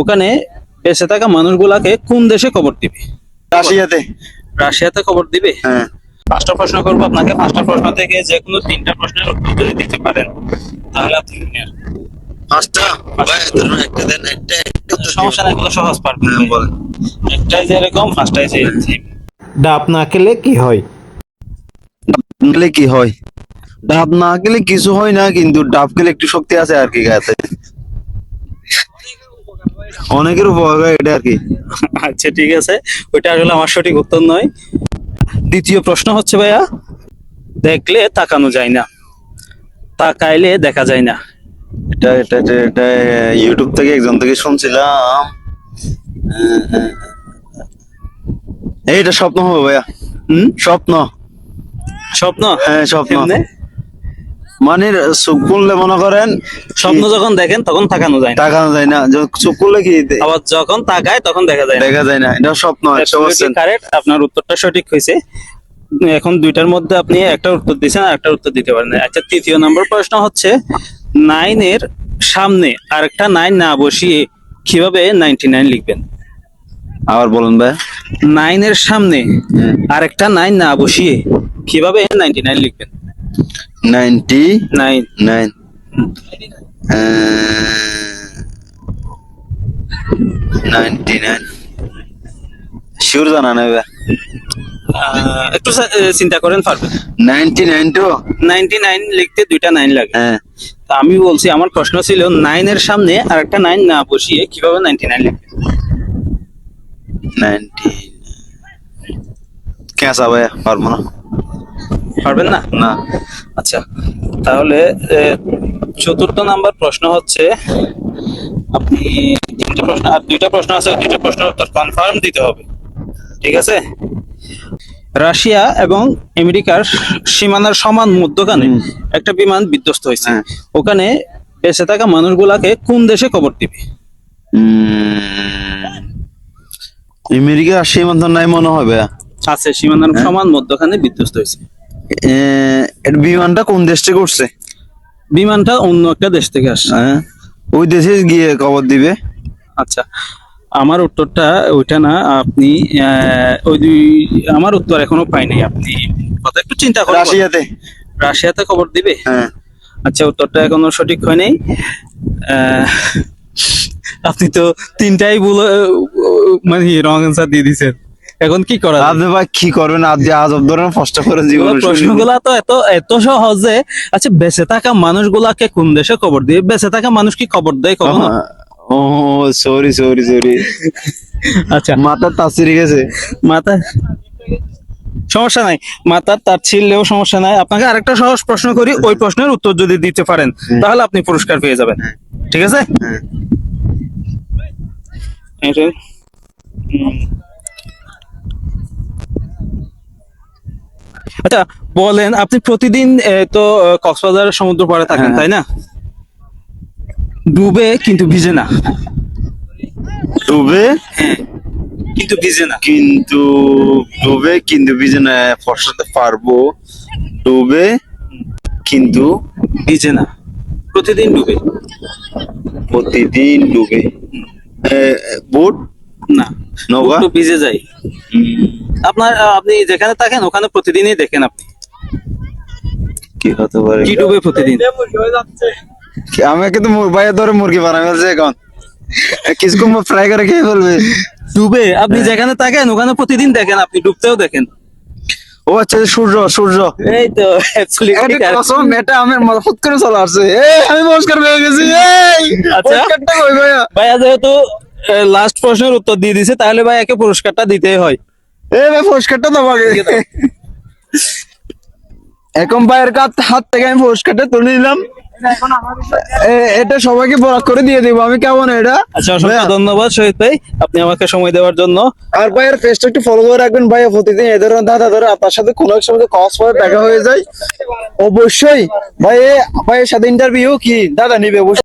ওখানে বেঁচে থাকা মানুষগুলাকে কোন দেশে কবর দিবে? রাশিয়াতে। রাশিয়াতে কবর দিবে? হ্যাঁ। পাঁচটা প্রশ্ন করব আপনাকে। পাঁচটা প্রশ্ন থেকে যে কোনো তিনটা প্রশ্নের উত্তর যদি দিতে পারেন তাহলে আপনি পাঁচটা? একটা দেন একটা একটা সমস্যা নাই সহজ পারবেন হ্যাঁ, বলেন। একটাই যে এরকম পাঁচটাই যে ডাব না খেলে কি হয়? কি হয়? ডাব না গেলে কিছু হয় না কিন্তু ডাব গেলে একটু শক্তি আছে আর কি গায়ে অনেকের উপকার হয় এটা আর কি। আচ্ছা ঠিক আছে। ওইটা আসলে আমার সঠিক উত্তর নয়। দ্বিতীয় প্রশ্ন হচ্ছে ভাইয়া দেখলে তাকানো যায় না। তাকাইলে দেখা যায় না। এটা এটা এটা ইউটিউব থেকে একজন থেকে শুনছিলাম। এইটা স্বপ্ন হবে ভাইয়া। হুম? স্বপ্ন। স্বপ্ন? হ্যাঁ স্বপ্ন? মানে চোখ খুললে মনে করেন স্বপ্ন যখন দেখেন তখন তাকানো যায় তাকানো যায় না। চোখ খুললে কি আবার যখন তাকায় তখন দেখা যায় দেখা যায় না। এটা স্বপ্ন কারেক্ট আপনার উত্তরটা সঠিক হয়েছে। এখন দুইটার মধ্যে আপনি একটা উত্তর দিচ্ছেন আর একটা উত্তর দিতে পারেন। আচ্ছা তৃতীয় নম্বর প্রশ্ন হচ্ছে নাইনের সামনে আরেকটা নাইন না বসিয়ে কীভাবে নাইনটি নাইন লিখবেন? আবার বলুন ভাই। নাইনের সামনে হুম। আরেকটা নাইন না বসিয়ে কীভাবে নাইনটি নাইন লিখবেন? Ninety nine nine ninety nine sure জানা একটু সা- চিন্তা করেন পারবেন নাইনটি নাইন তো? নাইনটি নাইন লিখতে দুইটা নাইন লাগে। হ্যাঁ। তা আমি বলছি আমার প্রশ্ন ছিল নাইনের সামনে আর একটা নাইন না বসিয়ে কীভাবে নাইনটি নাইন লিখবেন নাইনটি কেঁচা ভাই পারব না? পারবেন না? না। আচ্ছা তাহলে চতুর্থ নাম্বার প্রশ্ন হচ্ছে আপনি তিনটা প্রশ্ন আর দুইটা প্রশ্ন আছে দুইটা প্রশ্ন উত্তর কনফার্ম দিতে হবে। ঠিক আছে? রাশিয়া এবং আমেরিকার সীমানার সমান মধ্যখানে একটা বিমান বিধ্বস্ত হয়েছে। হ্যাঁ। ওখানে বেঁচে থাকা মানুষগুলাকে কোন দেশে কবর দিবে? আমেরিকা সীমান্ত নাই মনে হবে। আছে সীমানার সমান মধ্যখানে বিধ্বস্ত হয়েছে। বিমানটা কোন দেশ থেকে উঠছে? বিমানটা অন্য একটা দেশ থেকে আসছে। হ্যাঁ ওই দেশে গিয়ে খবর দিবে। আচ্ছা আমার উত্তরটা ওইটা না আপনি ওই দুই আমার উত্তর এখনও পাইনি আপনি। কথা একটু চিন্তা করেন রাশিয়াতে। রাশিয়াতে খবর দিবে? হ্যাঁ। আচ্ছা উত্তরটা এখনও সঠিক হয়নি। আহ, আপনি তো তিনটাই বলে মানে রং অ্যান্সার দিয়ে দিছেন। এখন কি করা? আপনি ভাই কি করবেন? আজ আজব ধরনের কষ্ট করে জীবন প্রশ্নগুলা তো এত এত সহজ। যে আচ্ছা বেঁচে থাকা মানুষগুলাকে কোন দেশে খবর দিয়ে? বেঁচে থাকা মানুষ কি খবর দেয় কখনো? ও সরি সরি সরি আচ্ছা। মাথা তাসিরে গেছে। মাথা সমস্যা নাই। মাথার তার ছিললেও সমস্যা নাই। আপনাকে আরেকটা সহজ প্রশ্ন করি। ওই প্রশ্নের উত্তর যদি দিতে পারেন তাহলে আপনি পুরস্কার পেয়ে যাবেন। ঠিক আছে? হ্যাঁ। এটা- আচ্ছা বলেন আপনি প্রতিদিন তো আহ, কক্সবাজারের সমুদ্র পাড়ে থাকেন হ্যাঁ। তাই না? ডুবে কিন্তু ভিজে না। ডুবে? কিন্তু ভিজে না। কিন্তু ডুবে কিন্তু ভিজে না ফসলাতে পারব। ডুবে কিন্তু ভিজে না। প্রতিদিন ডুবে। প্রতিদিন ডুবে। বোট? না। নৌকা? ভিজে যায়। আপনার আপনি যেখানে থাকেন ওখানে প্রতিদিনই দেখেন আপনি। কি হতে পারে? কি ডুবে প্রতিদিন? আমি কিন্তু ভাইয়া ধরে মুরগি বানাই ফেলছে এখন। কিছুক্ষণ ফ্রাই করে খেয়ে ফেলবে? ডুবে। আপনি যেখানে থাকেন ওখানে প্রতিদিন দেখেন আপনি ডুবতেও দেখেন। ও আচ্ছা সূর্য সূর্য। এই তো কসম এটা আমার মাথা করে চলে আসছে। এই আমি পুরস্কার পেয়ে গেছি এই! আচ্ছা। পুরস্কারটা কই ভাইয়া? ভাইয়া যেহেতু লাস্ট প্রশ্নের উত্তর দিয়ে দিছে তাহলে ভাই একে পুরস্কারটা দিতেই হয়। এই ভাই পুরস্কারটা দাও আগে। এখন ভাইয়ের কাছ হাত থেকে আমি পুরস্কারটা তুলে নিলাম। এটা সবাইকে বরাদ করে দিয়ে দিব। আমি কেমন এটা? আচ্ছা অসংখ্য ভাইয়া, ধন্যবাদ শহীদ ভাই। আপনি আমাকে সময় দেওয়ার জন্য। আর ভাইয়ের পেজটা একটু ফলো করে রাখবেন। ভাইয়া প্রতিদিন এদের দাদা ধরে আপনার সাথে কোনো এক সময় কস পরে দেখা হয়ে যায়। অবশ্যই। ভাই ভাইয়ের সাথে ইন্টারভিউ কি দাদা নিবে? অবশ্যই